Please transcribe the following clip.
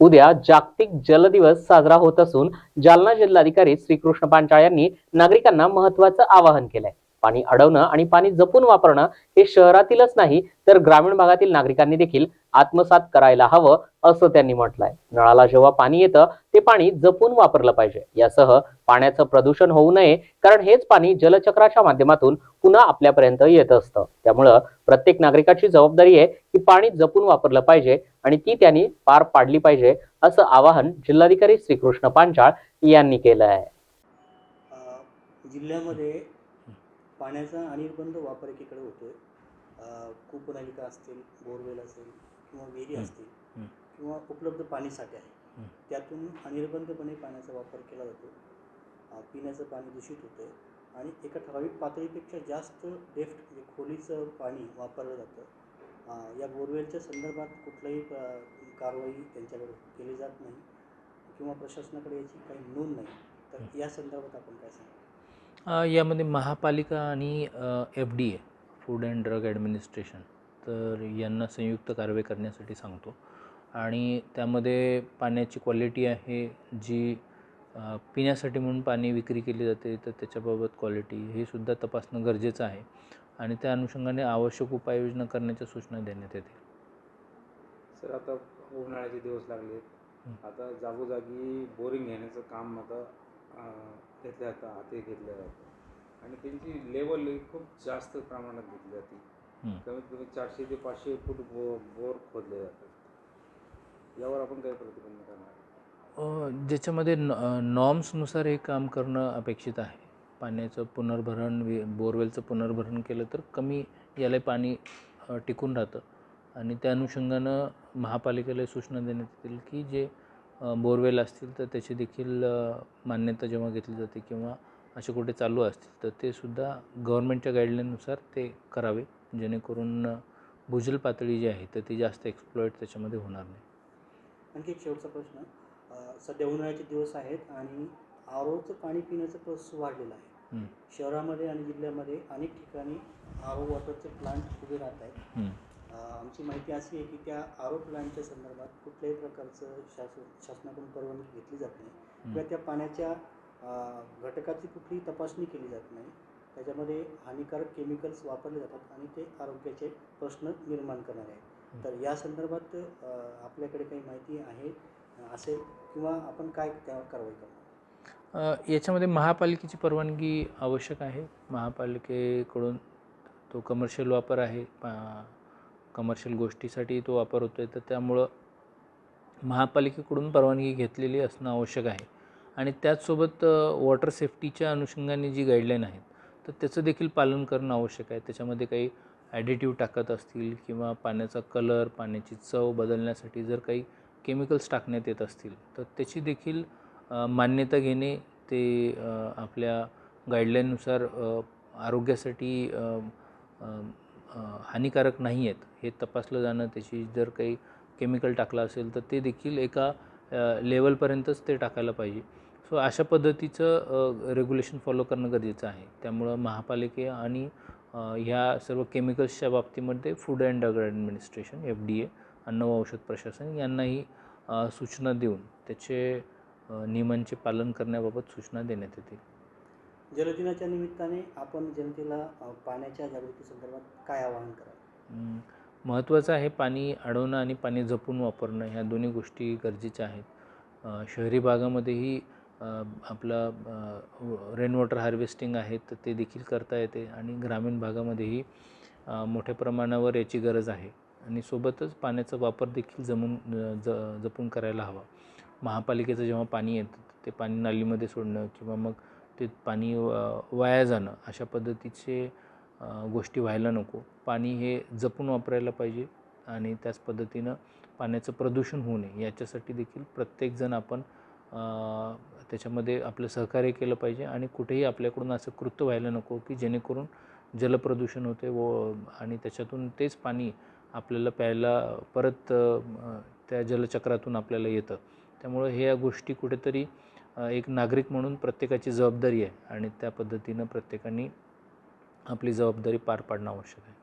उद्या जागतिक जल दिवस साजरा होत असून जालना जिल्हाधिकारी श्रीकृष्ण पांचाळ यांनी नागरिकांना महत्वाचं आवाहन केलंय. पाणी अडवणं आणि पाणी जपून वापरणं हे शहरातीलच नाही तर ग्रामीण भागातील नागरिकांनी देखील आत्मसात करायला हवं असं त्यांनी म्हटलंय. नळाला जेव्हा पाणी येतं ते पाणी जपून वापरलं पाहिजे. यासह पाण्याचं प्रदूषण होऊ नये कारण हेच पाणी जलचक्राच्या माध्यमातून पुन्हा आपल्यापर्यंत येत असतं. त्यामुळं प्रत्येक नागरिकाची जबाबदारी आहे की पाणी जपून वापरलं पाहिजे आणि ती त्यांनी पार पाडली पाहिजे असं आवाहन जिल्हाधिकारी श्रीकृष्ण पांचाळ यांनी केलं आहे जिल्ह्यामध्ये पाण्याचा अनिर्बंध वापर एकीकडे होतोय कूपनलिका असतील बोरवेल असेल किंवा विहिरी. असतील. किंवा उपलब्ध पाणीसाठे आहे. त्यातून अनिर्बंधपणे पाण्याचा वापर केला जातो पिण्याचं पाणी दूषित होतं आहे आणि एका ठराविक पातळीपेक्षा जास्त डेफ्ट म्हणजे खोलीचं पाणी वापरलं जातं या बोरवेलच्या संदर्भात कुठलाही कारवाई त्यांच्याकडे केली जात नाही किंवा प्रशासनाकडे याची काही नोंद नाही तर या संदर्भात आपण काय सांगा अ, यामध्ये महापालिका आणि F D A food and drug administration तर यांना संयुक्त कारवाई करण्यासाठी सांगतो. आणि त्यामध्ये पाण्याची क्वालिटी आहे जी पिण्यासाठी म्हणून पाणी विक्री केली जाते तर त्याच्याबाबत क्वालिटी हे सुद्धा तपासणं गरजेचं आहे. आणि त्या अनुषंगाने आवश्यक उपाययोजना करण्याच्या सूचना देण्यात येतील. सर आता उन्हाळ्याचे दिवस लागले. आता जागोजागी बोरिंग घेण्याचं काम आता अं, घेतलं जातं हाती घेतलं जातं आणि त्यांची लेवल खूप जास्त प्रमाणात घेतली जाते. कमीत कमी चारशे ते पाचशे फूट बो बोर खोदले जातात. यावर आपण काय प्रतिबंध करणार? ज्याच्यामध्ये न नॉर्म्सनुसार हे काम करणं अपेक्षित आहे. पाण्याचं पुनर्भरण बोरवेलचं पुनर्भरण केलं तर कमी याला पाणी टिकून राहतं. आणि त्या अनुषंगानं महापालिकेला सूचना देण्यात येतील की जे बोरवेल असतील तर त्याची देखील मान्यता जेव्हा घेतली जाते किंवा असे कुठे चालू असतील तर ते सुद्धा गव्हर्नमेंटच्या गाईडलाईननुसार ते करावे. जेणेकरून भूजल पातळी जी आहे तर ती जास्त एक्सप्लॉईट त्याच्यामध्ये होणार नाही. आणखी एक शेवटचा प्रश्न. सध्या उन्हाळ्याचे दिवस आहेत आणि आरोचं पाणी पिण्याचं प्रस वाढलेलं आहे. शहरामध्ये आणि जिल्ह्यामध्ये अनेक ठिकाणी आरो वॉटरचे प्लांट उभे राहत आहेत. आमची माहिती अशी आहे की त्या आरो प्लांटच्या संदर्भात कुठल्याही प्रकारचं शासन शासनाकडून परवानगी घेतली जात नाही किंवा त्या पाण्याच्या घटकाची कुठलीही तपासणी केली जात नाही. त्याच्यामध्ये हानिकारक केमिकल्स वापरले जातात आणि ते आरोग्याचे प्रश्न निर्माण करणारे आहेत. तर या संदर्भात आपल्याकडे काही माहिती आहे असेल किंवा आपण काय त्यावर कारवाई करणार? याच्यामध्ये महापालिकेची परवानगी आवश्यक आहे. महापालिकेकडून तो कमर्शियल वापर आहे. कमर्शियल गोष्टीसाठी तो वापर होतो आहे तर त्यामुळं महापालिकेकडून परवानगी घेतलेली असणं आवश्यक आहे. आणि त्याचसोबत वॉटर सेफ्टीच्या अनुषंगाने जी गाईडलाईन आहेत तर त्याचं देखील पालन करणं आवश्यक आहे. त्याच्यामध्ये काही ॲडिटिव्ह टाकत असतील किंवा पाण्याचा कलर पाण्याची चव बदलण्यासाठी जर काही केमिकल्स टाकण्यात येत असतील तर त्याची देखील मान्यता घेणे ते आपल्या गाईडलाईननुसार आरोग्यासाठी हानिकारक नाही आहेत. हे तपासलं जाणं त्याची जर काही केमिकल टाकलं असेल तर ते देखील एका लेवलपर्यंतच ते टाकायला पाहिजे. सो अशा पद्धतीचं रेग्युलेशन फॉलो करणं गरजेचं आहे. त्यामुळं महापालिके आणि ह्या सर्व केमिकल्सच्या बाबतीमध्ये food and drug administration F D A अन्न व औषध प्रशासन यांनाही सूचना देऊन त्याचे नियमांचे पालन करण्याबाबत सूचना देण्यात येतील. जलदिनाच्या निमित्ताने आपण जनतेला पाण्याच्या जागृती संदर्भात काय आवाहन कराल? महत्त्वाचं आहे पाणी अडवणं आणि पाणी जपून वापरणं ह्या दोन्ही गोष्टी गरजेच्या आहेत. शहरी भागामध्येही आपलं रेन वॉटर हार्वेस्टिंग आहे तर ते देखील करता येते. आणि ग्रामीण भागामध्येही मोठ्या प्रमाणावर याची गरज आहे. आणि सोबतच पाण्याचा वापर देखील जमून ज जपून करायला हवा. महापालिकेचं जेव्हा पाणी येतं ते पाणी नालीमध्ये सोडणं किंवा मग ते पाणी वाया जाणं अशा पद्धतीचे गोष्टी व्हायला नको. पाणी हे जपून वापरायला पाहिजे आणि त्याच पद्धतीनं पाण्याचं प्रदूषण होऊ नये. याच्यासाठी देखील प्रत्येकजण आपण त्याच्यामध्ये आपलं सहकार्य केलं पाहिजे आणि कुठेही आपल्याकडून असं कृत्य व्हायला नको की जेणेकरून जलप्रदूषण होते व आणि त्याच्यातून तेच पाणी आपल्याला प्यायला परत त्या जलचक्रातून आपल्याला येतं. त्यामुळं ह्या गोष्टी कुठेतरी एक नागरिक म्हणून प्रत्येकाची जबाबदारी आहे आणि त्या पद्धतीनं प्रत्येकाने आपली जबाबदारी पार पाडणं आवश्यक आहे.